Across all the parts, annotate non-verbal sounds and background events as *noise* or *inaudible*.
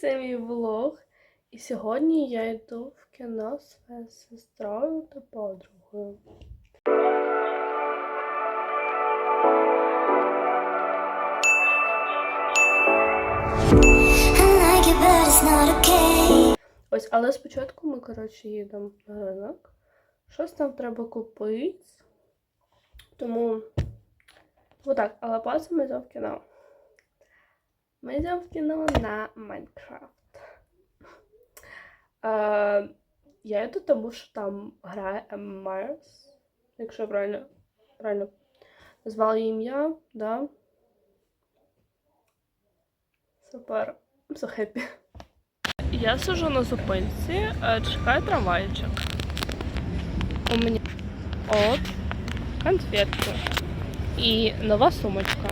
це мій влог. І сьогодні я йду в кіно з своєю сестрою та подругою. Ось, але спочатку ми, коротше, їдемо на ринок. Щось там треба купити. Тому. Отак, але потім ми йдемо в кіно. Ми йдемо в кіно на Майнкрафт. Е, я йду, тому що там грає Марс. Якщо я правильно, правильно назвала її ім'я, да. Супер. I'm so happy. Я сижу на зупинці, е, чекаю трамвайчик. У мене от конфетки і нова сумочка.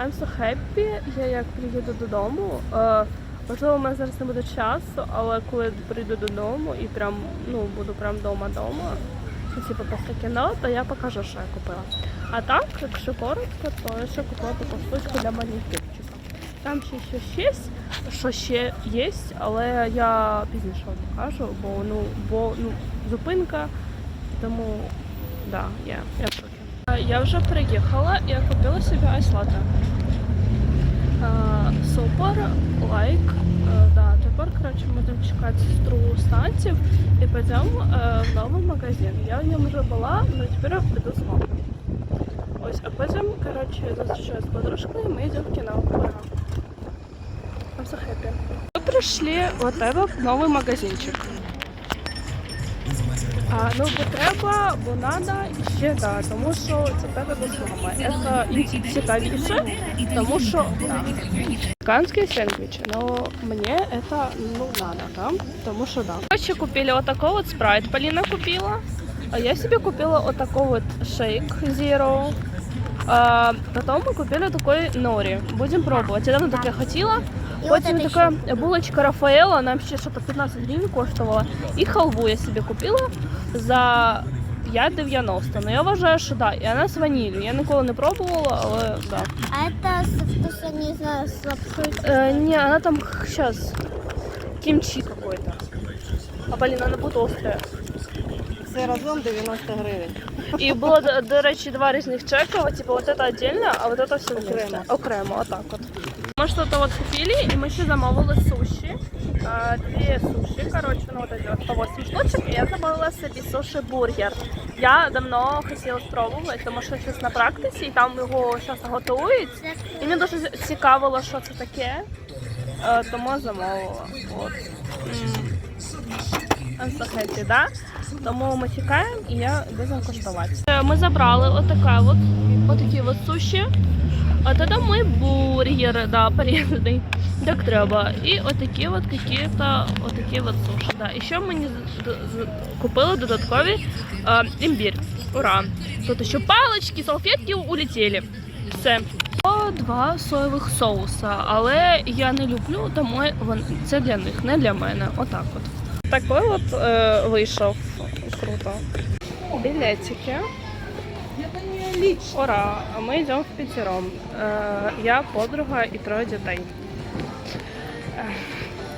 I'm so happy. Я як приїду додому. е, Можливо, у мене зараз не буде часу, але коли прийду додому і прям ну буду прям дома дома, типу після кіно, то я покажу, що я купила. А так, якщо коротко, то я ще купила таку штучку для манікюрчика. Там ще щось що ще є, але я пізніше вам покажу, бо ну бо ну зупинка, тому да, я, я шокі. Е, Я вже приїхала, я купила собі айслати. Супер, лайк. Е, Да, тепер, коротше, ми будемо чекати сестру станців і підемо е, в новий магазин. Я в ньому вже була, але тепер я піду з вами. Ось, а потім, коротше, я зустрічаюся з подружкою, і ми йдемо в кіно. Ура! I'm so happy. Мы пришли вот этот новый магазинчик. А, ну, бо треба, бо надо і ще да, тому що це тебе до слова. Це і цікавіше, тому що да. Американские сэндвичи, но мне это, ну, надо, да, потому что да. Короче, купили вот такой вот спрайт, Полина купила, а я себе купила вот такой вот шейк Zero. А, потом мы купили такой нори. Будем пробовать. Я давно таке хотіла. І от Потім це така булочка Рафаела, нам ще що-то 15 гривень коштувала. І халву я собі купила за 5,90. Ну я вважаю, що да. І вона з ваніллю. Я ніколи не пробувала, але да. А это со вкусом, не знаю, с лапшой. Э, не, она там сейчас кимчи какой-то. А Полина, она будет острая. Це разом 90 гривень. І було, до, до речі, два різних чека. Типа вот это отдельно, а вот это все Окремо. вместе. Окремо, отак от. Мы что-то вот купили, и мы еще замовили суши. А, Две суши, короче, ну вот эти вот по 8 штучек. И я замовила собі суши-бургер. Я давно хотіла спробувати, тому що щось на практиці, і там його зараз готують. І мені дуже цікавило, що це таке. Е, Тому замовила. От. М. I'm so happy, да? Тому ми чекаємо і я будемо коштувати. Е, Ми забрали отака от, отакі от суші. А тоді мій бургер, да, порізаний. Як треба. І отакі от какие-то отакі от суші. Да. І ще мені купили додаткові е, імбір. Ура! Тут ще палички, салфетки улетіли. Все. Два соєвих соуса, але я не люблю, тому це для них, не для мене. Отак от. Такий от е, вийшов круто. Білетики. Ура! А ми йдемо в пятером. Е, я, подруга і троє дітей. Е,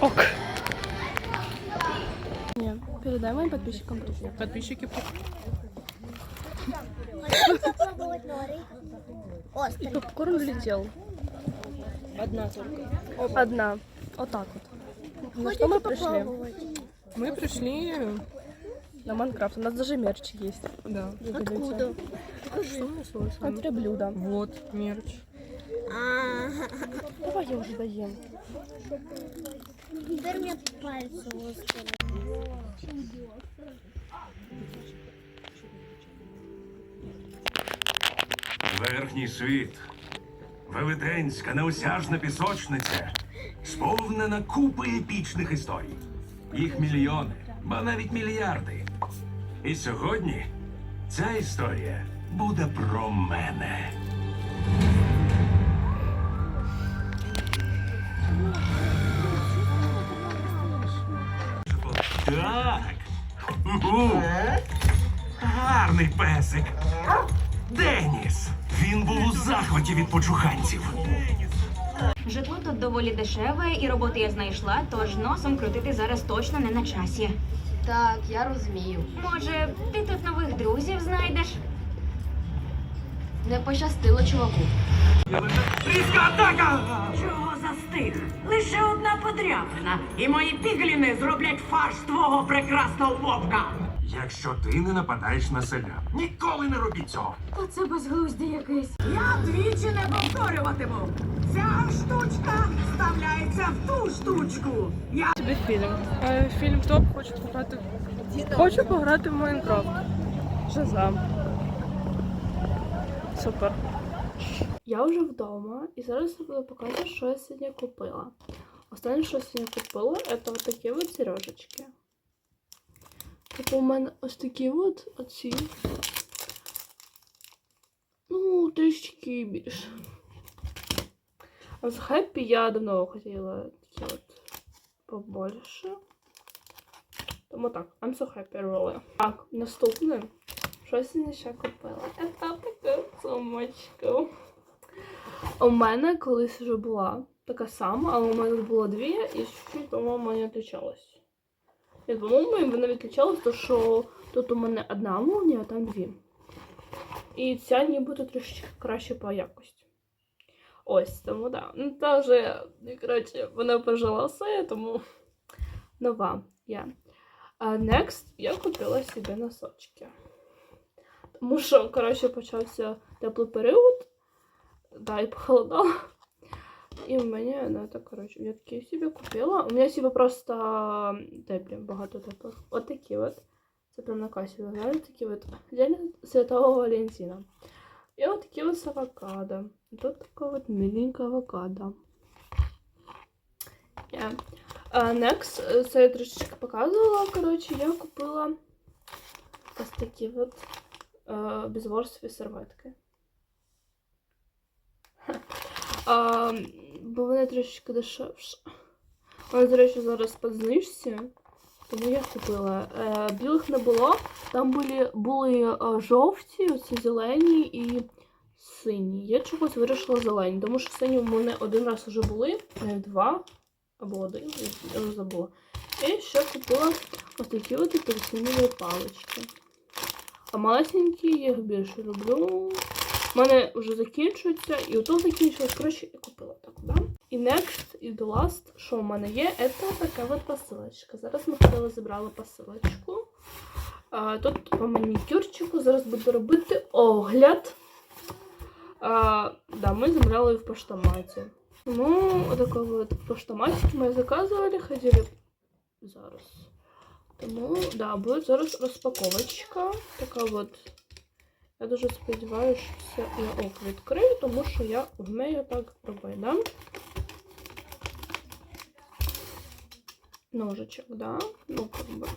ок. Ні, передай моїм підписчикам привіт. Подписчики Попробовать нори. І Острый. попкорн влетел. одна только. Одна. Отак от. На що ми прийшли? попробовать. Мы пришли, На Майнкрафт. У нас даже мерч есть. да. Откуда? Нашлось? На блюда. Вот мерч. А, Давай я уже доем. теперь у меня пальцы острые. Верхній світ. Велетенська, неосяжна пісочниця, сповнена купи епічних історій. Їх мільйони, ба навіть мільярди. І сьогодні ця історія буде про мене. Так. Гарний песик. Деніс. Він був у захваті від почуханців. Житло тут доволі дешеве, і роботи я знайшла, тож носом крутити зараз точно не на часі. Так, я розумію. Може, ти тут нових друзів знайдеш? Не пощастило чуваку. Різка атака! Чого застиг? Лише одна подряпина, і мої пігліни зроблять фарш твого прекрасного вовка. Якщо ти не нападаєш на селян, ніколи не робіть цього. Та це безглуздя якесь. Я двічі не повторюватиму. Ця штучка вставляється в ту штучку. Я Тобі фільм. Е, Фільм топ, хочу пограти. Хочу пограти в Майнкрафт. Шазам. Супер. Я вже вдома і зараз я буду показувати, що я сьогодні купила. Останнє, що я сьогодні купила, це от такі от сережечки. Типу у мене ось такі от оці. Ну, трішки більше. А з Хеппі я давно хотіла такі от побольше. Тому так, I'm so happy really. Так, наступне. Що я ще купила? Це таку сумочку. У мене колись вже була така сама, але у мене було дві, і чуть-чуть, по-моєму, не відлічалось. Ні, по-моєму, вона відлічалась, то що тут у мене одна молнія, а там дві. І ця нібито трошки краще по якості. Ось, тому да. Ну, та вже, коротше, вона пожила все, тому нова я. А next я купила собі носочки. Тому що, коротше, почався теплий період. Да, и похолодало. І в мене, ну, это, коротше, я такі собі купила. У мене себе просто теплі, багато теплих. От такі от. Це прям на касі виглядають такі от. День Святого Валентина. І от такі от з авокадо. Тут така от миленька авокадо. Yeah. Next, це я трошечки показувала, коротше, я купила ось такі от uh, серветки. Бо вони трішки дешевше. Вони, до речі, зараз по знижці. Тому я купила. Е, білих не було. Там були, були е, жовті, оці зелені і сині. Я чогось вирішила зелені, тому що сині у мене один раз вже були, два або один, я вже забула. І ще купила ось такі от апельсинові палички. А малесенькі я їх більше люблю. У мене вже закінчується, і ото закінчилось. Коротше, я купила так, да? І next, і the last, що в мене є, це така от посилочка. Зараз ми ходили, забрали посилочку. А, тут по манікюрчику зараз буду робити огляд. А, да, ми забрали в поштоматі. Ну, отакого от в поштоматі ми заказували, ходили зараз. Тому, да, буде зараз розпаковочка. Така от. Я дуже сподіваюся, що це я ок відкрию, тому що я вмію так робити, да? Ножичок, да? Ну, как бы.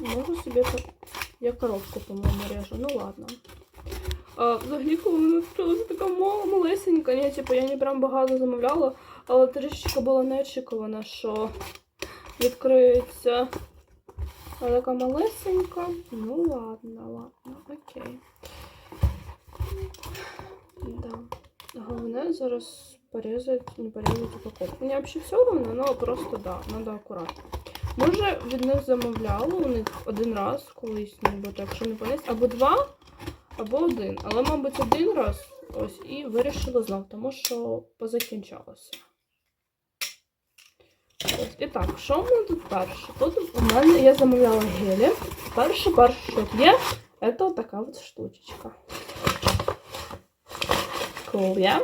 Можу собі так. Я коробку, по-моєму, режу. Ну ладно. А, взагалі, коли вона відкрилася така малесенька. Ні, типу, я не прям багато замовляла, але трішечки було неочікувано, що відкриється. А така малесенька. Ну ладно, ладно, окей. Да. Головне зараз порезать, не порезать упаковку. Мені взагалі все одно, але просто да, треба акуратно. Може від них замовляла у них один раз колись, нібито, якщо не понес, або два, або один. Але, мабуть, один раз ось і вирішила знов, тому що позакінчалося. Ось. І так, що в мене тут перше? Тут у мене я замовляла гелі. Перше, перше, що є, це така от штучечка. Yeah?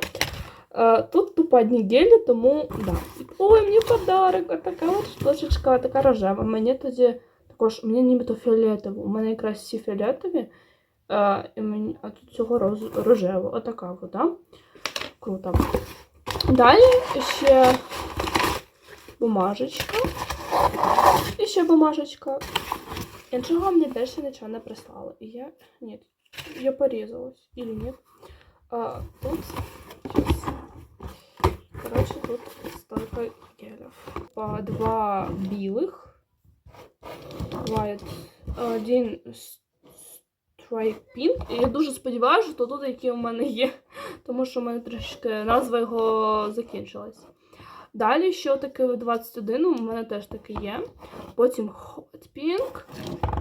Е, Тут одні гелі, тому да. Ой, мені подарок, а така от штучечка, така рожева. Мені тоді також, мені нібито фіолетово. У мене якраз всі фіолетові, е, і мені, а тут цього роз, рожево. Отака вода. Круто. Далі ще бумажечка. І ще бумажечка. Іншого мені теж нічого не прислали. І я. Ні, я порізалась. Или нет. А, тут. Сейчас. Короче, тут столько гелев. По два білих. White. Один Cry Pink. І я дуже сподіваюся, що тут які у мене є, тому що у мене трішки назва його закінчилась. Далі ще такий 21, у мене теж такий є. Потім Hot Pink.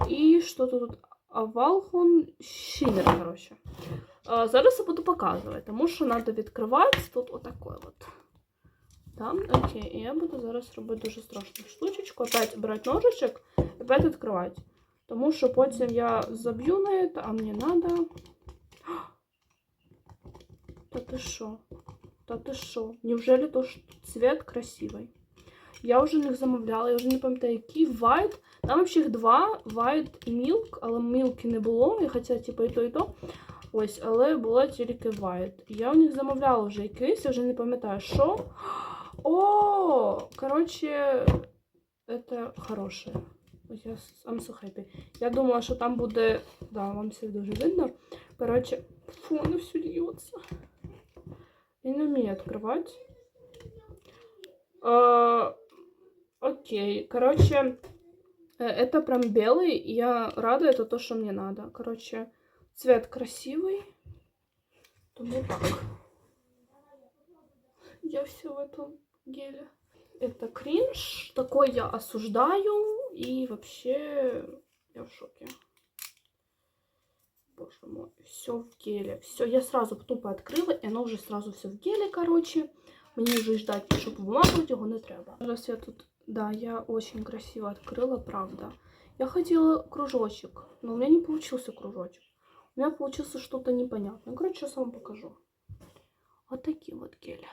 І що тут? Авалхон Shimmer, коротше. А, зараз я буду показувати, тому що треба відкривати тут отакой от. Там, окей, і я буду зараз робити дуже страшну штучечку. Опять брати ножичок опять відкривати. Тому що потім я заб'ю на це, а мені треба. Та ти що? Та ти що? Неужели то ж цвет красивий? Я вже їх замовляла, я вже не пам'ятаю, який White. Там взагалі їх два White і Milk, але мілки не було. Я хотіла типу і то, і то. Ось, але була тільки White. Я у них замовляла вже якийсь, я вже не пам'ятаю, що. О, коротше, це хороше. Я I'm so happy. Я думала, що там буде. Да, вам все дуже видно. Коротше, фу, воно все льється. Я не вмію відкривати. Е, окей, короче, э, это прям белый, и я рада, это то, что мне надо. Короче, цвет красивый. Тому так. Я все в этом геле. Это кринж, такой я осуждаю, и вообще я в шоке. Боже мой, все в геле. Все, я сразу тупо открыла, и оно уже сразу все в геле, короче. Мені вже ждать, щоб бумагу його не треба. Зараз я тут, да, я очень красиво открыла, правда. Я хотела кружочек, но у меня не получился кружочек. У меня получился что-то непонятное. Короче, сейчас вам покажу. Вот такие вот гели.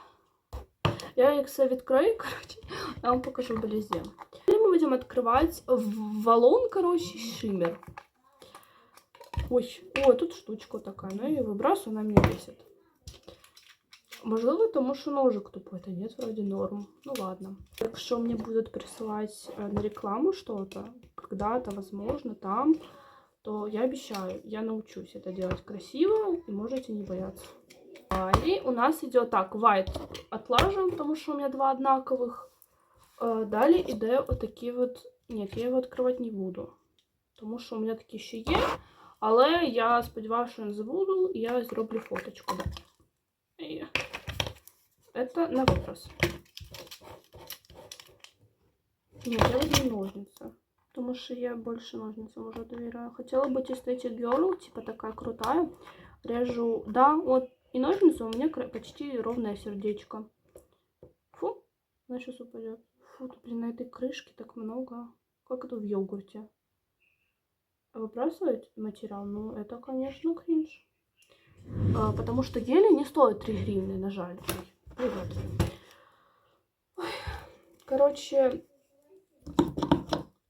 Я их все відкрою, *laughs* короче, я вам покажу вблизи. Теперь мы будем открывать валон, короче, шиммер. Ой, ой, тут штучка такая, но я ее выбрасываю, она меня бесит. Можливо, тому що ножик тупой, та нет, вроде норм. Ну ладно. Якщо мне будут присылать э, на рекламу что-то, когда-то, возможно, там, то я обещаю, я научусь это делать красиво, и можете не бояться. Далее у нас идет так, white отлаживаем, потому что у меня два однаковых. Э, Далі іде отакі от. Ні, я його відкривати не буду. Тому що у мене такі ще є. Але я сподіваюся, що не забуду, і я зроблю фоточку. Это на выброс. Нет, я возьму ножницы. Потому что я больше ножницам уже доверяю. Хотела быть Aesthetic Girl, типа такая крутая. Режу, да, вот. И ножницы у меня почти ровное сердечко. Фу, она сейчас упадет. Фу, тут, блин, на этой крышке так много. Как это в йогурте? Выбрасывать материал? Ну, это, конечно, кринж. А, потому что гели не стоят 3 гривны, на жаль. Ой, привет. Ой. Короче,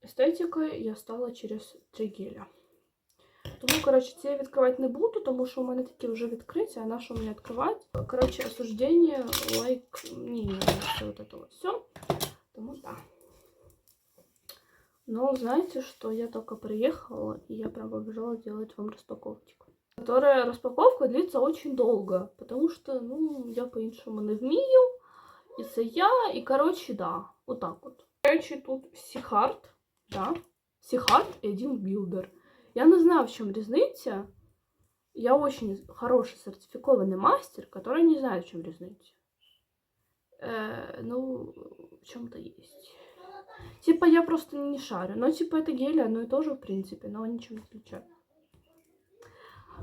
естетикою я стала через 3 геля. Тому, коротше, ці я відкривати не буду, тому що у мене такі вже відкриті, а на що мені відкривати? Коротше, осуждення, лайк, мені не нравится вот это вот все. Тому да. Но знаете, что я только приехала, и я прям побежала делать вам распаковочку. Которая распаковка длится очень долго, потому что, ну, я по-іншому не вмію. І це я, і коротше, да, отак от. Коротше, тут Сіхард, да, Сіхард і один білдер. Я не знаю, в чем різниця. Я очень хороший сертификованный мастер, который не знает, в чем разница. Э, ну, в чем-то есть. Типа я просто не шарю. Но типа это гель, оно и тоже, в принципе, но ничего не отличает.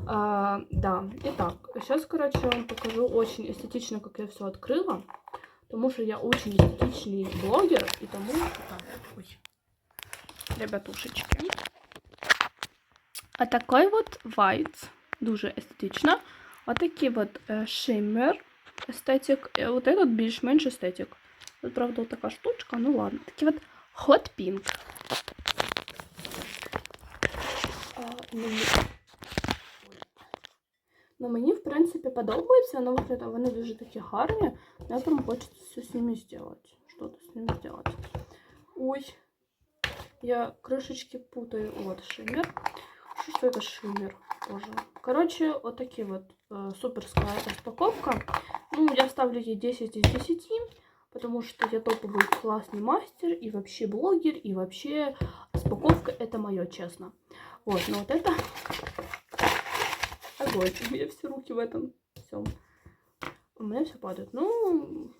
А, да, итак, сейчас, короче, я вам покажу очень эстетично, как я все открыла. Потому что я очень эстетичный блогер, и тому... Так, ой. Ребятушечки. А такой вот white, дуже естетично. А такий вот э, шиммер естетик. Э, вот этот більш-менш естетик. Тут, правда, вот така штучка, ну ладно. Такий вот hot pink. А, мені... Ну, мені, в принципі, подобається, воно виглядає, вони дуже такі гарні. Я прям хочеться все з ними зробити. Что-то з ними зробити. Ой, я крышечки путаю. Вот шиммер. Что, что это шиммер? Боже. Короче, вот такие вот э, суперская распаковка. Ну, я ставлю ей 10 из 10, потому что я топовый классный мастер, и вообще блогер, и вообще распаковка это мое, честно. Вот, но вот это изгой. У меня все руки в этом всем. У меня все падает. Ну,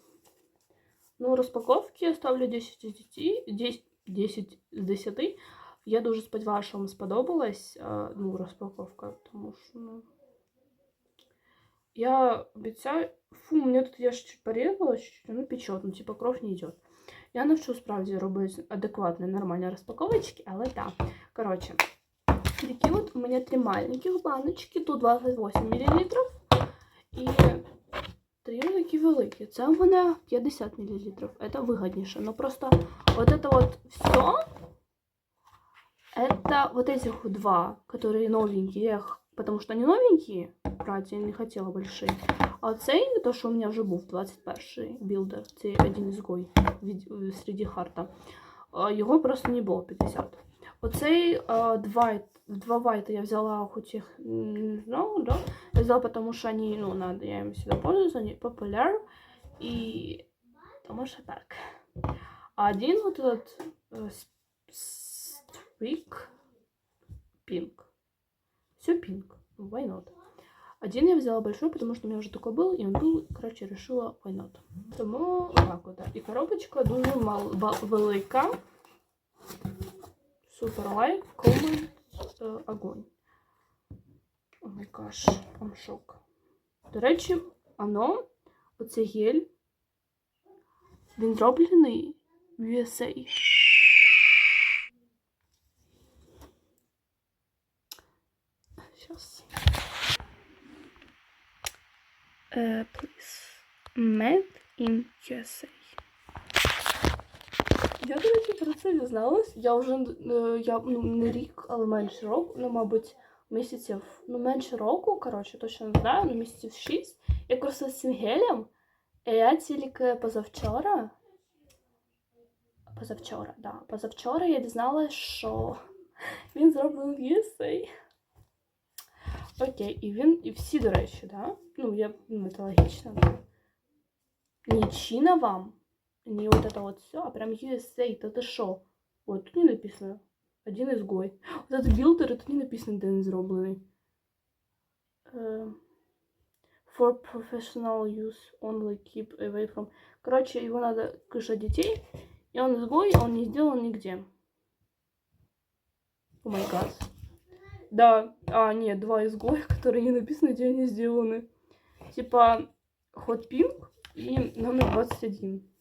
ну, распаковки я ставлю 10 из 10. 10, 10 з 10. Я дуже сподіваюся, що вам сподобалась а, ну, розпаковка, тому що, ну. Я обіцяю. Фу, мені тут я ж чуть порезала, чуть-чуть, ну печет, ну типа кров не йде. Я навчу справді робити адекватні, нормальні розпаковочки, але так. Коротше, такі от у мене три маленьких баночки, тут 28 мл. І три такі великі. Це у мене 50 мл. Це вигідніше. Ну просто вот это вот все, это вот этих вот два, которые новенькие, я их, потому что они новенькие, брать я не хотела большие. А цей, то, що у мене вже був 21-й білдер, це один ізгой від, серед харта, а, його просто не було 50. Оцей а, два, два вайта я взяла, хоч їх не знала, да? Я взяла, потому что они, ну, надо, я им всегда пользуюсь, они популяр, и потому что так. А один вот этот э, Pink. Все pink. Why not? Один я взяла большой, потому что у меня уже такой был, и он был, короче, решила why not. Тому так от. І коробочка дуже мал, велика. Супер лайк, комент, е, огонь. О шок. До речі, оно, оце гель, він зроблений в USA. Uh, please. Made in USA. Я, до речі, про це дізналась. Я вже е, я, ну, не рік, але менше року, ну, мабуть, місяців, ну, менше року, коротше, точно не знаю, ну, місяців шість. Я користуюсь цим гелем, і я тільки позавчора. Позавчора, да. Позавчора я дізналась, що він зроблений в Окей, і він, і всі, до речі, да? Ну, я ну. Да? Вам, не вот это вот все, а прям USA, то это шо? Вот тут не написано. Один изгой. *gasps* Вот этот билдер, тут не написано, де він. Е, For professional use only keep away from... Короче, его надо кушать детей, и он изгой, он не сделан нигде. О май гад. Да, а, нет, два изгоя, *laughs* которые не написаны, где они сделаны. Типа Hot Pink и номер 21.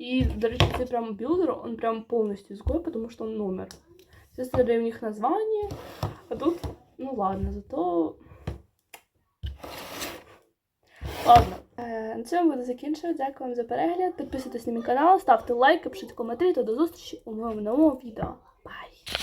И, до речі, если прям билдер, он прям полностью изгой, потому что он номер. Естественно, у них название, а тут, ну ладно, зато... Ладно, е, на цьому буду закінчувати. Дякую вам за перегляд. Підписуйтесь на мій канал, ставте лайки, пишіть коментарі та до зустрічі у моєму новому відео. Бай!